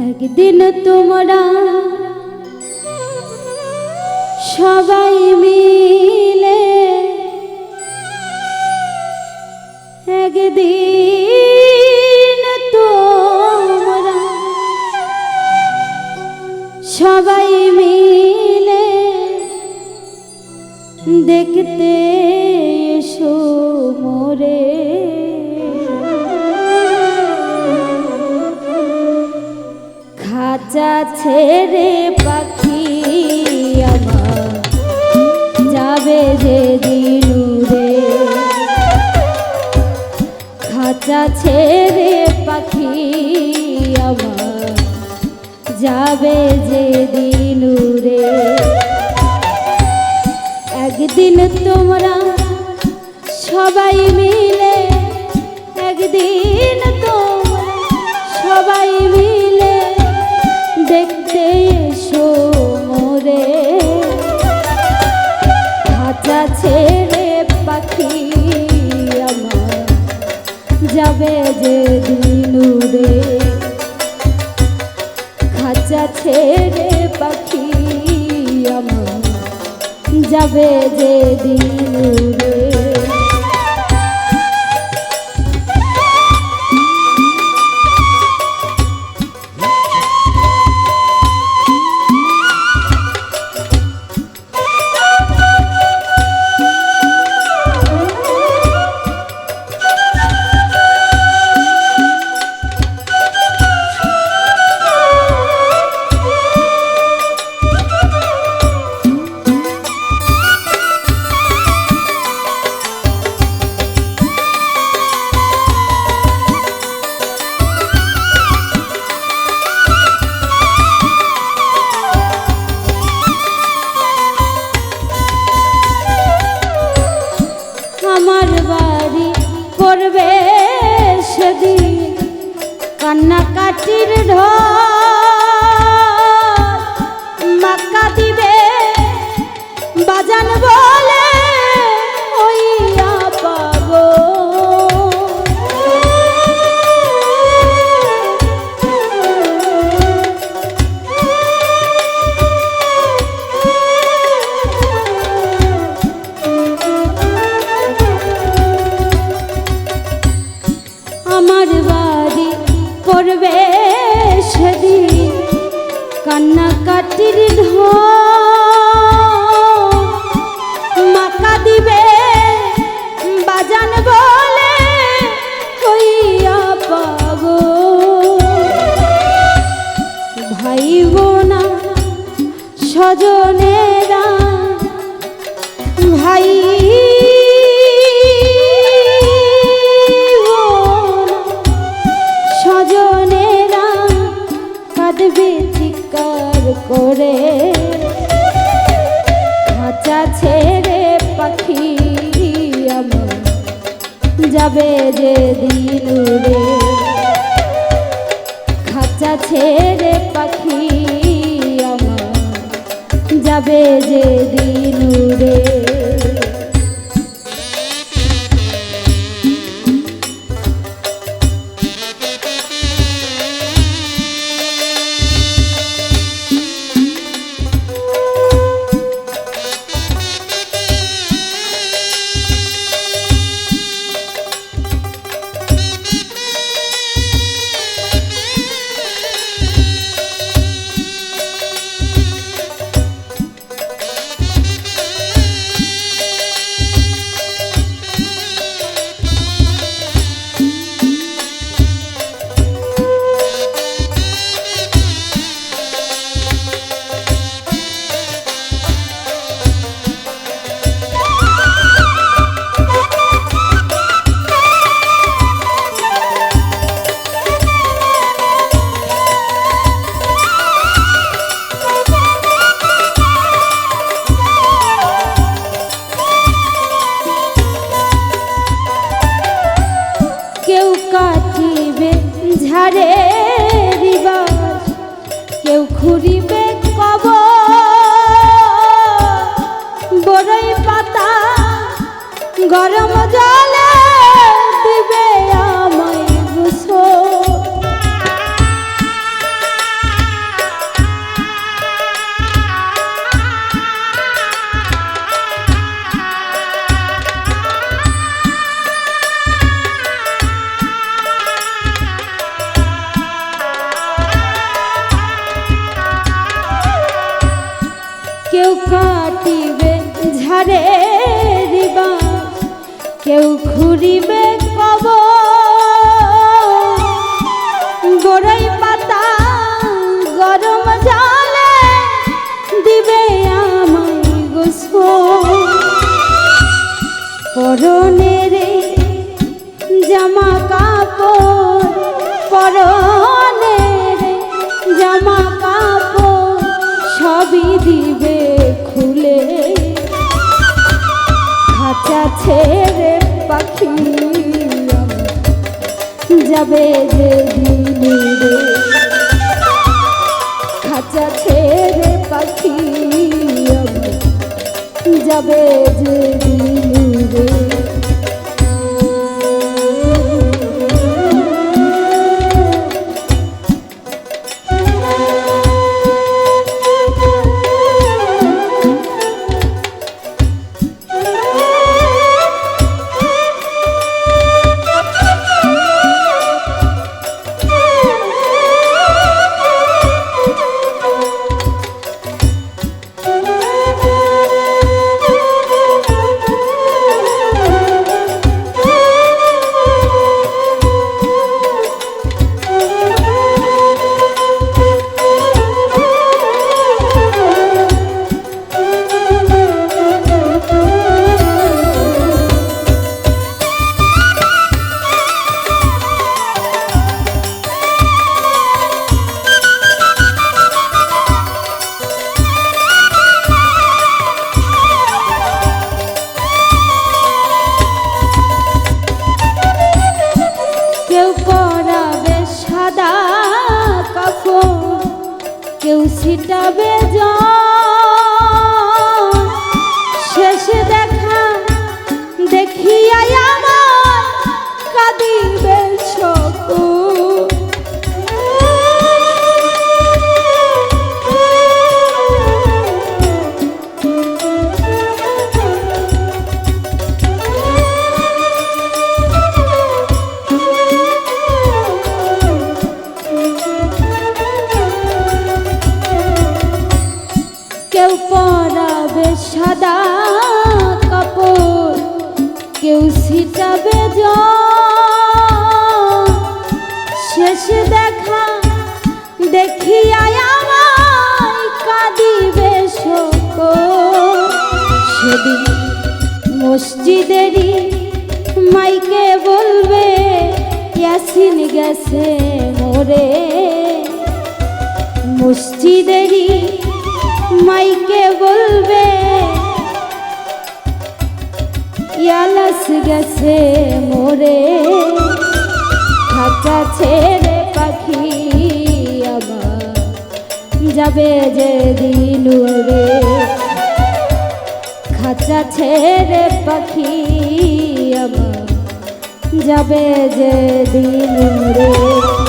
একদিন তোমরা সবাই মিলে একদিন তোমরা সবাই মিলে দেখতে এসো মোরে। খাঁচা ছেড়ে পাখি আমার। যাবে যে দিনুরে খাঁচা ছেড়ে পাখি আমার। যাবে যে দিনুরে একদিন তোমরা সবাই মিলে ছেড়ে পাখি আমার যাবে যে দিনুরে খাঁচা ছেড়ে পাখি আমার যাবে যে দিনুরে আমার আমার বাড়ি করবে সেদিন কান্নাকাটির মাকা দিবে বাজান বলে হইয়া পাবো ভাই বোনা স্বজনেরা যাবে যে দিনুরে খাঁচা ছেড়ে পাখি আমার যাবে যে দিনুরে কেউ গরম জলে দিবে আমায় গুছো কেউ কাটিবে ঝাড়ে কেউ ঘুরিবে কব গোড়াই পাতা গরম জলে দিবে আমায় গোসল। পরনের যাবে যে দিনে খাঁচা ছেড়ে পাখি যাবে কেউ ছিটাবে জল। মসজিদেরই মাইকে বলবে, ইয়াসিন গেছে মোরে। মসজিদেরই মাইকে বলবে, ইয়ালাস গেছে মোরে। খাঁচা ছেড়ে পাখি আবার যাবে যে দিনুরে খাঁচা ছেড়ে পাখি আমার যাবে যে দিনুরে কেউ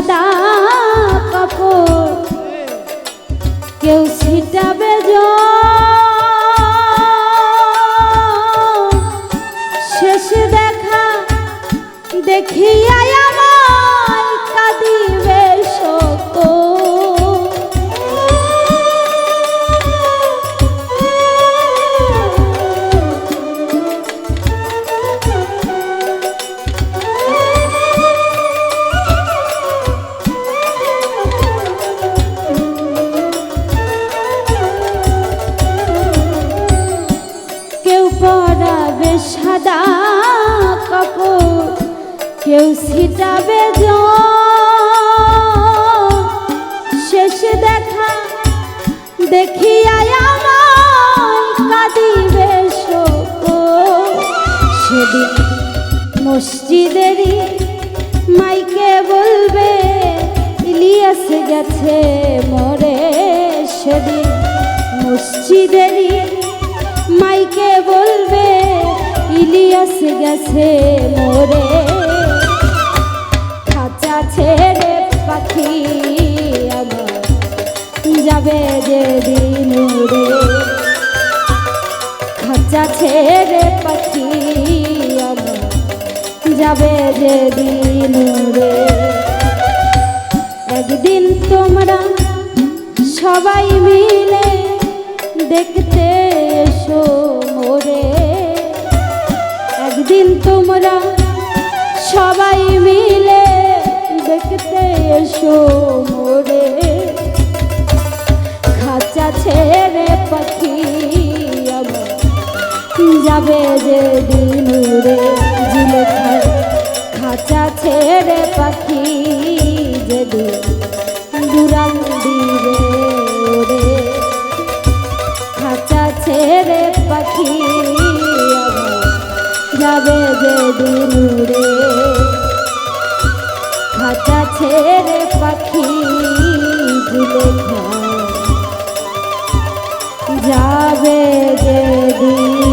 সাদা কাপড় কেউ ছিটাবে। শেষ দেখা দেখিয়া কেউ ছিটাবে শেষ দেখা দেখিয়া কাঁদিবে সেদিন মসজিদেরই মাইকে বলবে, ইলিয়াস গেছে মরে। সেদিন মসজিদেরই মাইকে বলবে, ইলিয়াস গেছে মোরে। একদিন তোমরা সবাই মিলে দেখতে এসো মোরে। একদিন তোমরা সবাই এসো মোরে? খাঁচা ছেড়ে পাখি আমার যাবে যে দিন রে জিলে খাঁচা ছেড়ে পাখি যেদিন দুরাল দিবে ওরে। খাঁচা ছেড়ে পাখি যাবে যে দিন রে খাঁচা ছেড়ে পাখি ঝুলে যাবে যেদিন